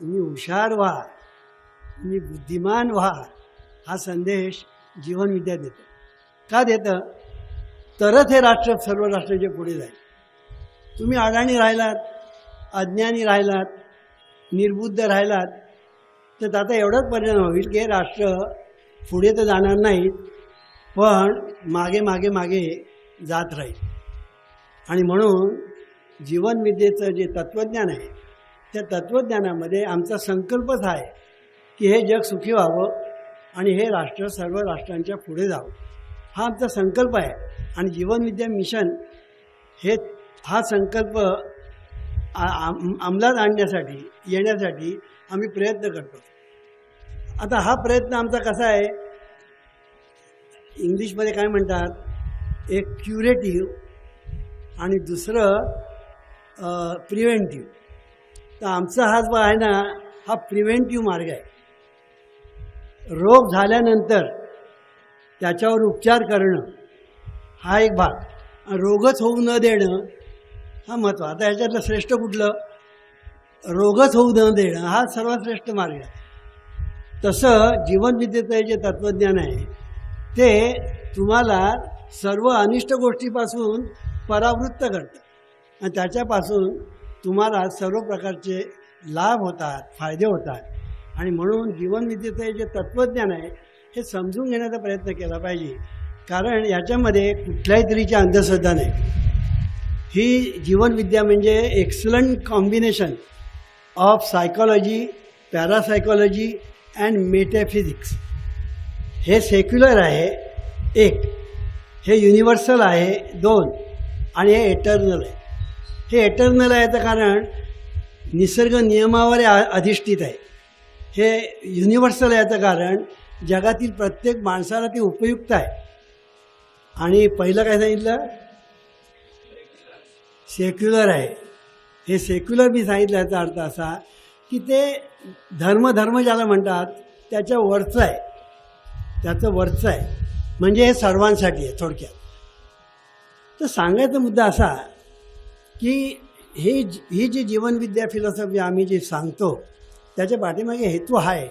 तुम्ही हुशार व्हा. तुम्ही बुद्धिमान व्हा. हा संदेश जीवनविद्या देतं. का देतं? तरच हे राष्ट्र सर्व राष्ट्राचे पुढे जाईल. तुम्ही अडाणी राहिलात अज्ञानी राहिलात निर्बुद्ध राहिलात तर त्याचा एवढाच परिणाम होईल की हे राष्ट्र पुढे तर जाणार नाही पण मागे मागे मागे जात राहील. आणि म्हणून जीवनविद्येचं जे तत्त्वज्ञान आहे त्या तत्त्वज्ञानामध्ये आमचा संकल्पच आहे की हे जग सुखी व्हावं आणि हे राष्ट्र सर्व राष्ट्रांच्या पुढे जावं. हा आमचा संकल्प आहे. आणि जीवनविद्या मिशन हे हा संकल्प आम- अंमलात आणण्यासाठी येण्यासाठी आम्ही प्रयत्न करतो. आता हा प्रयत्न आमचा कसा आहे? इंग्लिशमध्ये काय म्हणतात? एक क्युरेटिव्ह आणि दुसरं प्रिव्हेंटिव्ह तर आमचा हा जो आहे ना हा प्रिव्हेंटिव्ह मार्ग आहे. रोग झाल्यानंतर त्याच्यावर उपचार करणं हा एक भाग. आणि रोगच होऊ न देणं हा महत्त्व आता ह्याच्यातलं श्रेष्ठ कुठलं? रोगच होऊ न देणं हा सर्वात श्रेष्ठ मार्ग आहे. तसं जीवनविद्येचं जे तत्त्वज्ञान आहे ते तुम्हाला सर्व अनिष्ट गोष्टीपासून परावृत्त करतं. आणि त्याच्यापासून तुम्हाला सर्व प्रकारचे लाभ होतात फायदे होतात. आणि म्हणून जीवनविद्येचं जे तत्त्वज्ञान आहे हे समजून घेण्याचा प्रयत्न केला पाहिजे. कारण याच्यामध्ये कुठल्याही तरीची अंधश्रद्धा नाही. ही जीवनविद्या म्हणजे excellent combination of psychology parapsychology and metaphysics हे सेक्युलर आहे एक. हे युनिव्हर्सल आहे दोन. आणि हे एटर्नल आहे. हे एटर्नल आहे याचं कारण निसर्ग नियमावर अधिष्ठित आहे. हे युनिव्हर्सल आहे याचं कारण जगातील प्रत्येक माणसाला ते उपयुक्त आहे. आणि पहिलं काय सांगितलं? सेक्युलर आहे. हे सेक्युलर मी सांगितलं याचा अर्थ असा की ते धर्म धर्म ज्याला म्हणतात त्याच्या वरचं आहे. त्याचं वरचं आहे. म्हणजे हे सर्वांसाठी आहे थोडक्यात. तर सांगायचा मुद्दा असा की हे ही जी जीवनविद्या फिलॉसॉफी आम्ही जी सांगतो त्याच्या पाठीमागे हेतू आहे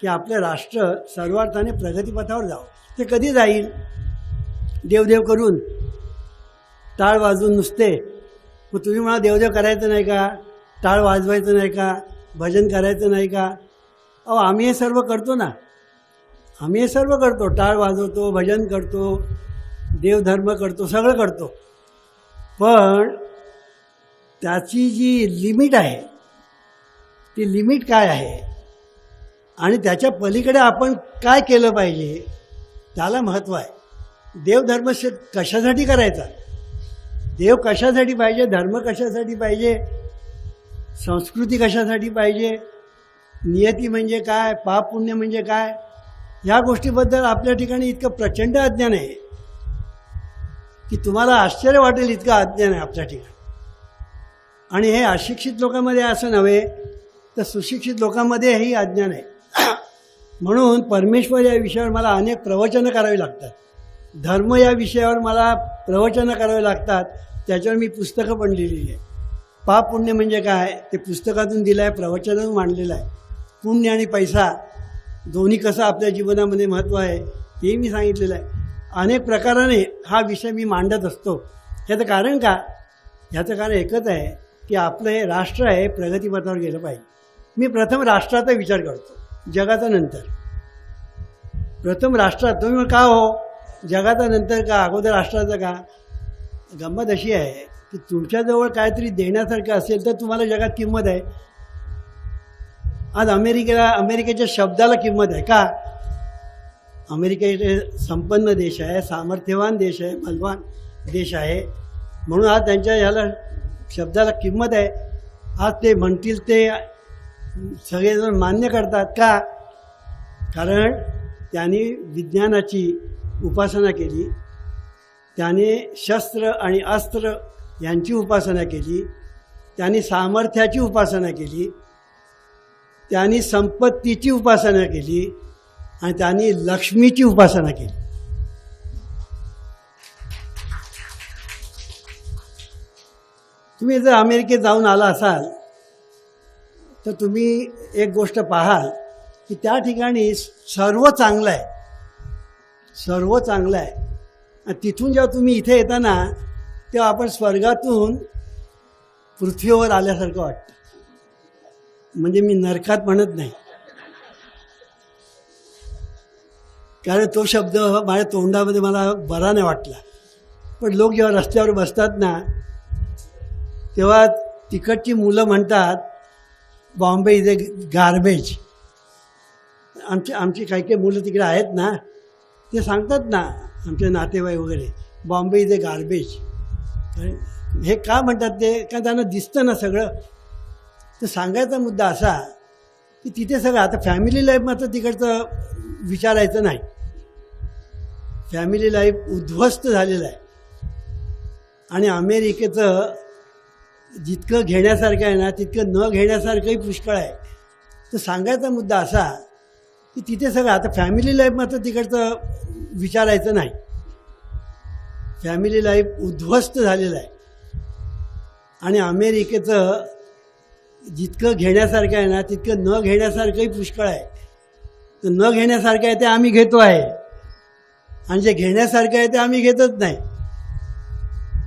की आपलं राष्ट्र सर्वार्थाने प्रगतीपथावर जावं. ते कधी जाईल? देवदेव करून. टाळ वाजून नुसते. मग तुम्ही मला देवदेव करायचं नाही का? टाळ वाजवायचं नाही का? भजन करायचं नाही का? अहो आम्ही हे सर्व करतो ना. आम्ही हे सर्व करतो. टाळ वाजवतो भजन करतो देवधर्म करतो सगळं करतो. पण त्याची जी लिमिट आहे ती लिमिट काय आहे? आणि त्याच्या पलीकडे आपण काय केलं पाहिजे त्याला महत्त्व आहे. देवधर्म श- कशासाठी करायचा? देव कशासाठी पाहिजे धर्म कशासाठी पाहिजे संस्कृती कशासाठी पाहिजे नियती म्हणजे काय पाप पुण्य म्हणजे काय ह्या गोष्टीबद्दल आपल्या ठिकाणी इतकं प्रचंड अज्ञान आहे की तुम्हाला आश्चर्य वाटेल इतकं अज्ञान आहे आपल्या ठिकाणी. आणि हे अशिक्षित लोकांमध्ये असं नव्हे तर सुशिक्षित लोकांमध्येही अज्ञान आहे. म्हणून परमेश्वर या विषयावर मला अनेक प्रवचनं करावी लागतात. धर्म या विषयावर मला प्रवचनं करावी लागतात त्याच्यावर मी पुस्तकं पण लिहिलेली आहे पाप पुण्य म्हणजे काय? ते पुस्तकातून दिलं आहे प्रवचनातून मांडलेलं आहे. पुण्य आणि पैसा दोन्ही कसं आपल्या जीवनामध्ये महत्त्व आहे ते मी सांगितलेलं आहे. अनेक प्रकाराने हा विषय मी मांडत असतो. ह्याचं कारण का? ह्याचं कारण एकच आहे की आपलं हे राष्ट्र आहे प्रगतीपथावर गेलं पाहिजे. मी प्रथम राष्ट्राचा विचार करतो जगाचा नंतर. प्रथम राष्ट्रात तुम्ही का हो? जगाचा नंतर का अगोदर राष्ट्राचं का? गंमत अशी आहे की तुमच्याजवळ काहीतरी देण्यासारखं असेल तर तुम्हाला जगात किंमत आहे. आज अमेरिकेला अमेरिकेच्या शब्दाला किंमत आहे का? अमेरिकेचे संपन्न देश आहे सामर्थ्यवान देश आहे बलवान देश आहे. म्हणून आज त्यांच्या ह्याला शब्दाला किंमत आहे. आज ते म्हणतील ते सगळेजण मान्य करतात का? कारण त्यांनी विज्ञानाची उपासना केली. त्याने शस्त्र आणि अस्त्र यांची उपासना केली. त्यांनी सामर्थ्याची उपासना केली. त्यांनी संपत्तीची उपासना केली. आणि त्यांनी लक्ष्मीची उपासना केली. तुम्ही जर अमेरिकेत जाऊन आला असाल तर तुम्ही एक गोष्ट पाहाल की त्या ठिकाणी सर्व चांगलं आहे. सर्व चांगलं आहे. आणि तिथून जेव्हा तुम्ही इथे येताना तेव्हा आपण स्वर्गातून पृथ्वीवर आल्यासारखं वाटतं. म्हणजे मी नरकात म्हणत नाही. कारण तो शब्द माझ्या तोंडामध्ये मला बरा नाही वाटला. पण लोक जेव्हा रस्त्यावर बसतात ना तेव्हा तिकडची मुलं म्हणतात बॉम्बे इज ए गार्बेज आमची आमची काही काही मुलं तिकडे आहेत ना ते सांगतात ना आमचे नातेवाईक वगैरे बॉम्बे इज ए गार्बेज हे का म्हणतात ते? का त्यांना दिसतं ना सगळं. तर सांगायचा मुद्दा असा की तिथे सगळं आता फॅमिली लाईफ मात्र तिकडचं विचारायचं नाही. फॅमिली लाईफ उद्ध्वस्त झालेलं आहे. आणि अमेरिकेचं जितकं घेण्यासारखं आहे ना तितकं न घेण्यासारखंही पुष्कळ आहे. तर सांगायचा मुद्दा असा की तिथे सगळं आता फॅमिली लाईफ मात्र तिकडचं विचारायचं नाही. फॅमिली लाईफ उद्ध्वस्त झालेलं आहे. आणि अमेरिकेचं जितकं घेण्यासारखं आहे ना तितकं न घेण्यासारखंही पुष्कळ आहे. तर न घेण्यासारखं आहे ते आम्ही घेतो आहे. आणि जे घेण्यासारखं आहे ते आम्ही घेतच नाही.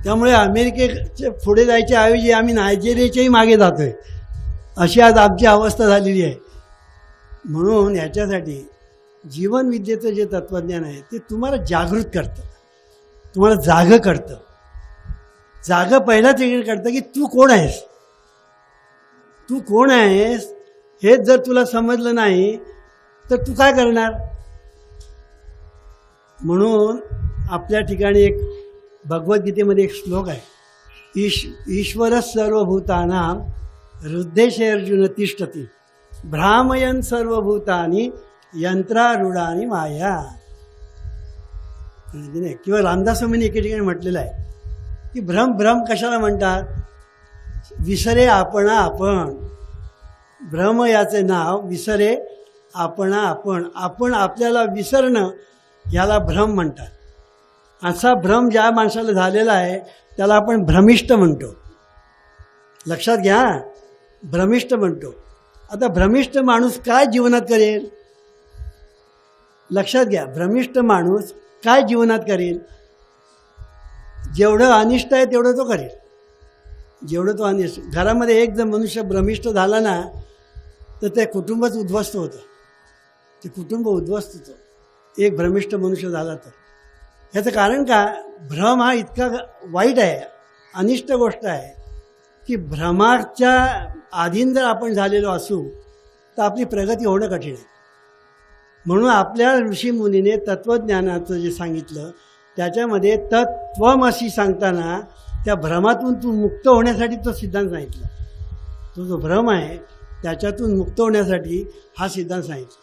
त्यामुळे अमेरिकेच्या पुढे जायच्या ऐवजी आम्ही नायजेरियाच्याही मागे जातो आहे अशी आज आमची अवस्था झालेली आहे. म्हणून ह्याच्यासाठी जीवनविद्येचं जे तत्त्वज्ञान आहे ते तुम्हाला जागृत करतं. तुम्हाला जागं करतं. जागं पहिलाच हे करतं की तू कोण आहेस? तू कोण आहेस? हेच जर तुला समजलं नाही तर तू काय करणार? म्हणून आपल्या ठिकाणी एक भगवद्गीतेमध्ये एक श्लोक आहे. ईश ईश्वर सर्वभूताना हृद्देशे अर्जुन तिष्ठती भ्रामयन सर्वभूतानी यंत्रारूढानी माया. किंवा रामदास स्वामींनी एके ठिकाणी म्हटलेलं आहे की भ्रम भ्रम कशाला म्हणतात? विसरे आपणा आपण. भ्रम याचे नाव विसरे आपणा आपण. आपण आपल्याला विसरणं याला भ्रम म्हणतात. असा भ्रम ज्या माणसाला झालेला आहे त्याला आपण भ्रमिष्ट म्हणतो. लक्षात घ्या भ्रमिष्ट म्हणतो. आता भ्रमिष्ट माणूस काय जीवनात करेल? लक्षात घ्या भ्रमिष्ट माणूस काय जीवनात करेल? जेवढं अनिष्ट आहे तेवढं तो करेल. जेवढं तो अनिष्ट घरामध्ये एक जर मनुष्य भ्रमिष्ट झाला ना तर ते कुटुंबच उद्ध्वस्त होतं. ते कुटुंब उद्ध्वस्त होतं. एक भ्रमिष्ट मनुष्य झाला तर. ह्याचं कारण का? भ्रम हा इतका वाईट आहे अनिष्ट गोष्ट आहे की भ्रमाच्या आधीन जर आपण झालेलो असू तर आपली प्रगती होणं कठीण आहे. म्हणून आपल्या ऋषीमुनीने तत्त्वज्ञानाचं जे सांगितलं त्याच्यामध्ये तत्त्वमशी सांगताना त्या भ्रमातून तू मुक्त होण्यासाठी तो सिद्धांत सांगितला. तो जो भ्रम आहे त्याच्यातून मुक्त होण्यासाठी हा सिद्धांत सांगितला.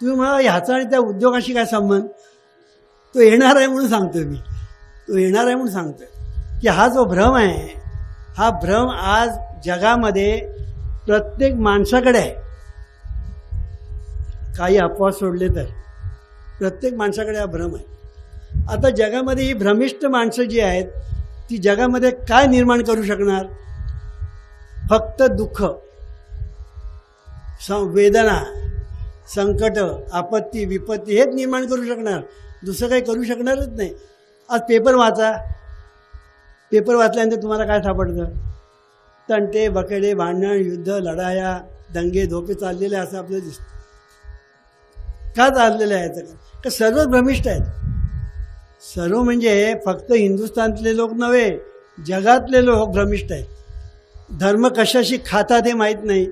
तुम्ही म्हणा ह्याचा आणि त्या उद्योगाशी काय संबंध? तो येणार आहे म्हणून सांगतोय मी. तो येणार आहे म्हणून सांगतोय. की हा जो भ्रम आहे हा भ्रम आज जगामध्ये प्रत्येक माणसाकडे आहे. काही अपवाद सोडले तर. प्रत्येक माणसाकडे हा भ्रम आहे. आता जगामध्ये ही भ्रमिष्ट माणसं जी आहेत ती जगामध्ये काय निर्माण करू शकणार? फक्त दुःख वेदना संकट आपत्ती विपत्ती हेच निर्माण करू शकणार. दुसरं काही करू शकणारच नाही. आज पेपर वाचा. पेपर वाचल्यानंतर तुम्हाला काय सापडतं? तंटे बकेडे भांडण युद्ध लढाया दंगे धोके चाललेले असं आपल्याला दिसतं. का चाललेलं आहे तर का सर्व भ्रमिष्ट आहेत? सर्व म्हणजे फक्त हिंदुस्थानातले लोक नव्हे जगातले लोक भ्रमिष्ट आहेत. धर्म कशाशी खातात हे माहीत नाही.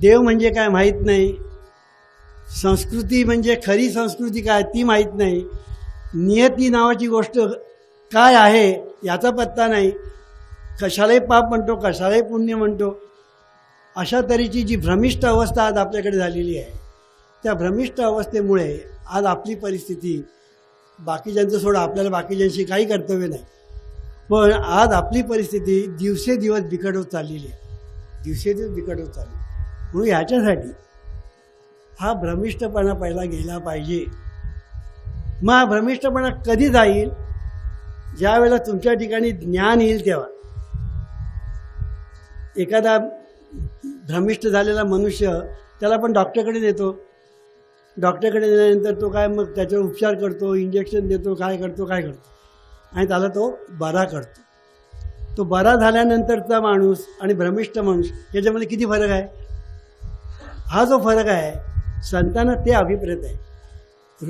देव म्हणजे काय माहीत नाही. संस्कृती म्हणजे खरी संस्कृती काय ती माहीत नाही. नियती नावाची गोष्ट काय आहे याचा पत्ता नाही. कशालाही पाप म्हणतो कशालाही पुण्य म्हणतो अशा तऱ्हेची जी भ्रमिष्ट अवस्था आज आपल्याकडे झालेली आहे त्या भ्रमिष्ट अवस्थेमुळे आज आपली परिस्थिती बाकीच्यांचं सोडा आपल्याला बाकीच्यांशी काही कर्तव्य नाही. पण आज आपली परिस्थिती दिवसेदिवस बिकट होत चाललेली आहे. दिवसेदिवस बिकट होत चालली म्हणून ह्याच्यासाठी हा भ्रमिष्टपणा पहिला गेला पाहिजे. मग हा भ्रमिष्टपणा कधी जाईल? ज्यावेळेला तुमच्या ठिकाणी ज्ञान येईल तेव्हा. एखादा भ्रमिष्ट झालेला मनुष्य त्याला पण डॉक्टरकडे नेतो. डॉक्टरकडे नेल्यानंतर तो काय मग त्याच्यावर उपचार करतो इंजेक्शन देतो काय करतो काय करतो. आणि त्याला तो बरा करतो. तो बरा झाल्यानंतरचा माणूस आणि भ्रमिष्ठ माणूस याच्यामध्ये किती फरक आहे? हा जो फरक आहे संतांना ते अभिप्रेत आहे.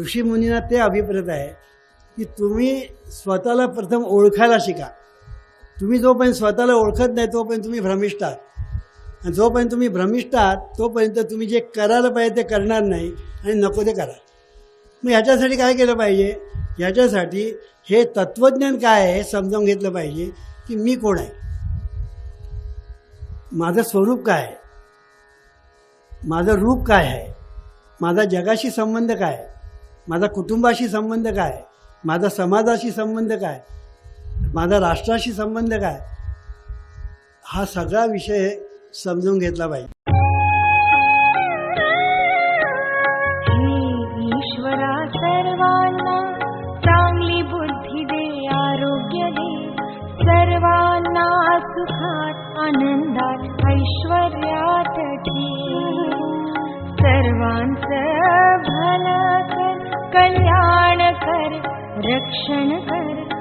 ऋषीमुनींना ते अभिप्रेत आहे की तुम्ही स्वतःला प्रथम ओळखायला शिका. तुम्ही जोपर्यंत स्वतःला ओळखत नाही तोपर्यंत तुम्ही भ्रमिष्ठ आहात. आणि जोपर्यंत तुम्ही भ्रमिष्ठ आहात तोपर्यंत तुम्ही जे करायला पाहिजे ते करणार नाही आणि नको ते करा. मग ह्याच्यासाठी काय केलं पाहिजे? ह्याच्यासाठी हे तत्त्वज्ञान काय आहे हे समजावून घेतलं पाहिजे की मी कोण आहे? माझं स्वरूप काय आहे? माझं रूप काय आहे? माझा जगाशी संबंध काय? माझा कुटुंबाशी संबंध काय? माझा समाजाशी संबंध काय? माझा राष्ट्राशी संबंध काय? हा सगळा विषय समजून घेतला पाहिजे. ईश्वरा सर्वांना चांगली बुद्धी दे आरोग्य दे. सर्वांना सुखात आनंदात ऐश्वर्यात ठेव. भलं कर कल्याण कर रक्षण कर